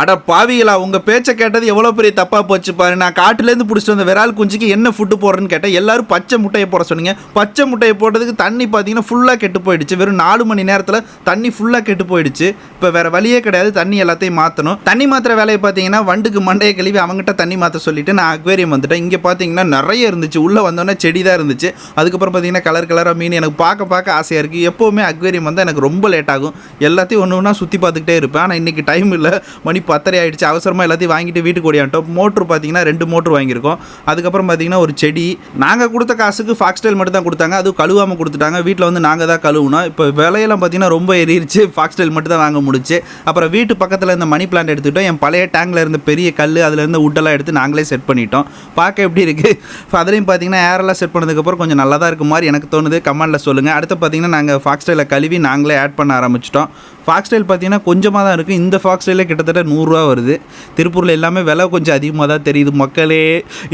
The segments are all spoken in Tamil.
அட பாவிகளா உங்க பேச்சை கேட்டது எவ்வளவு பெரிய தப்பா போச்சு பாரு. நான் காட்டுலேருந்து பிடிச்சிட்டு வந்த விரால் குஞ்சுக்கு என்ன ஃபுட்டு போடுறேன்னு கேட்டேன். எல்லாரும் பச்சை முட்டையை போட சொன்னீங்க. பச்சை முட்டையை போட்டதுக்கு தண்ணி பார்த்தீங்கன்னா ஃபுல்லாக கெட்டு போயிடுச்சு. வெறும் நாலு மணி நேரத்தில் தண்ணி ஃபுல்லாக கெட்டு போயிடுச்சு. இப்போ வேற வழியே கிடையாது தண்ணி எல்லாத்தையும் மாற்றணும் தண்ணி மாத்திர வேலையை பார்த்தீங்கன்னா வண்டுக்கு மண்டையை கழுவி அவங்ககிட்ட தண்ணி மாற்ற சொல்லிட்டு நான் அக்வேரியம் வந்துட்டேன். இங்கே பார்த்தீங்கன்னா நிறைய இருந்துச்சு. உள்ளே வந்தோடனே செடி தான் இருந்துச்சு. அதுக்கப்புறம் பார்த்தீங்கன்னா கலர் கலராக மீன் எனக்கு பார்க்க பார்க்க ஆசையாக இருக்குது எப்போவுமே அக்வேரியம் வந்தால் எனக்கு ரொம்ப லேட் ஆகும். எல்லாத்தையும் ஒன்று ஒன்றா சுற்றி பார்த்துக்கிட்டே இருப்பேன். ஆனால் இன்றைக்கி டைம் இல்லை. மணி பத்தரை ஆகிடுச்சு அவசரமாக எல்லாத்தையும் வாங்கிட்டு வீட்டுக்கு ஓடியான்ட்டோம் மோட்ரு பார்த்தீங்கன்னா ரெண்டு மோட்ரு வாங்கியிருக்கோம். அதுக்கப்புறம் பார்த்தீங்கன்னா ஒரு செடி. நாங்கள் கொடுத்த காசுக்கு ஃபாக்ஸ்டைல் மட்டும் தான் கொடுத்தாங்க. அதுவும் கழுவாமல் கொடுத்துட்டாங்க. வீட்டில் வந்து நாங்கள் தான் கழுவுனோம். இப்போ விலையெல்லாம் பார்த்தீங்கன்னா ரொம்ப ஏறிடுச்சு. ஃபாக்ஸ்டைல் மட்டும் தான் வாங்க முடிச்சு அப்புறம் வீட்டு பக்கத்தில் இருந்த மணி பிளான்ட் எடுத்துக்கிட்டோம். என் பழைய டேங்கில் இருந்த பெரிய கல் அதில் இருந்த உட்டெல்லாம் எடுத்து நாங்களே செட் பண்ணிட்டோம். பார்க்க எப்படி இருக்குது இப்போ அதுலேயும் பார்த்தீங்கன்னா ஏரெல்லாம் செட் பண்ணதுக்கப்புறம் கொஞ்சம் நல்லா தான் இருக்க மாதிரி எனக்கு தோணுது. கமெண்டில் சொல்லுங்கள் அடுத்து பார்த்தீங்கன்னா நாங்கள் ஃபாக்ஸ்டைலை கழுவி நாங்களே ஆட் பண்ண ஆரம்பிச்சிட்டோம். ஃபாக்ஸ்டைல் பார்த்தீங்கன்னா கொஞ்சமாக தான் இருக்குது இந்த ஃபாக்ஸ்டைலே கிட்டத்தட்ட நூறுரூவா வருது. திருப்பூரில் எல்லாமே விலை கொஞ்சம் அதிகமாக தான் தெரியுது. மக்களே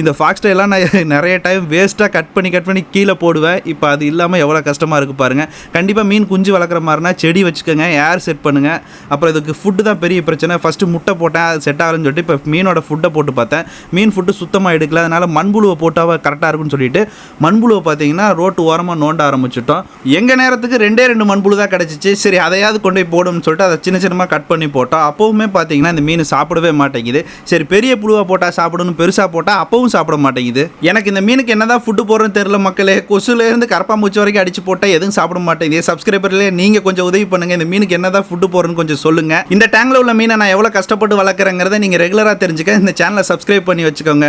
இந்த ஃபாக்ஸ்டைலாம் நான் நிறைய டைம் வேஸ்ட்டாக கட் பண்ணி கட் பண்ணி கீழே போடுவேன். இப்போ அது இல்லாமல் எவ்வளோ கஷ்டமாக இருக்குது பாருங்கள் கண்டிப்பாக மீன் குஞ்சு வளர்க்குற மாதிரினா செடி வச்சுக்கோங்க ஏர் செட் பண்ணுங்கள் அப்புறம் இதுக்கு ஃபுட்டு தான் பெரிய பிரச்சனை. ஃபஸ்ட்டு முட்டை போட்டேன் அது செட் ஆகலன்னு சொல்லிட்டு இப்போ மீனோட ஃபுட்டை போட்டு பார்த்தேன். மீன் ஃபுட்டு சுத்தமாக எடுக்கல. அதனால் மண்புழுவை போட்டால் கரெக்டாக இருக்கும்னு சொல்லிட்டு மண்புழுவை பார்த்தீங்கன்னா ரோட்டு ஓரமாக நோண்ட ஆரம்பிச்சிட்டோம். எங்கள் நேரத்துக்கு ரெண்டே ரெண்டு மண்புழு தான் கிடச்சிச்சு. சரி அதையாவது கொண்டு போய் போடும்னு சொல்லிட்டு அதை சின்ன சின்னமாக கட் பண்ணி போட்டோம். அப்போவுமே பார்த்தீங்கன்னா இந்த மீன் சாப்பிடவே மாட்டேங்குது. சரி பெரிய புழுவாக போட்டால் சாப்பிடணும் பெருசாக போட்டால் அப்பவும் சாப்பிட மாட்டேங்குது. எனக்கு இந்த மீனுக்கு என்னதான் ஃபுட்டு போடுறேன்னு தெரியல மக்களே. கொசுலேருந்து கரப்பாம்பூச்சி வரைக்கும் அடிச்சு போட்டால் எதுவும் சாப்பிட மாட்டேங்குது. சப்ஸ்கிரைபர்லேயே நீங்கள் கொஞ்சம் உதவி பண்ணுங்கள் இந்த மீனுக்கு என்னதான் ஃபுட்டு போடுறேன்னு கொஞ்சம் சொல்லுங்கள் இந்த டேங்கில் உள்ள மீனை நான் எவ்வளோ கஷ்டப்பட்டு வளர்க்குறேங்கிறத நீங்கள் ரெகுலராக தெரிஞ்சுக்க. இந்த சேனலை சப்ஸ்கிரைப் பண்ணி வச்சுக்கோங்க.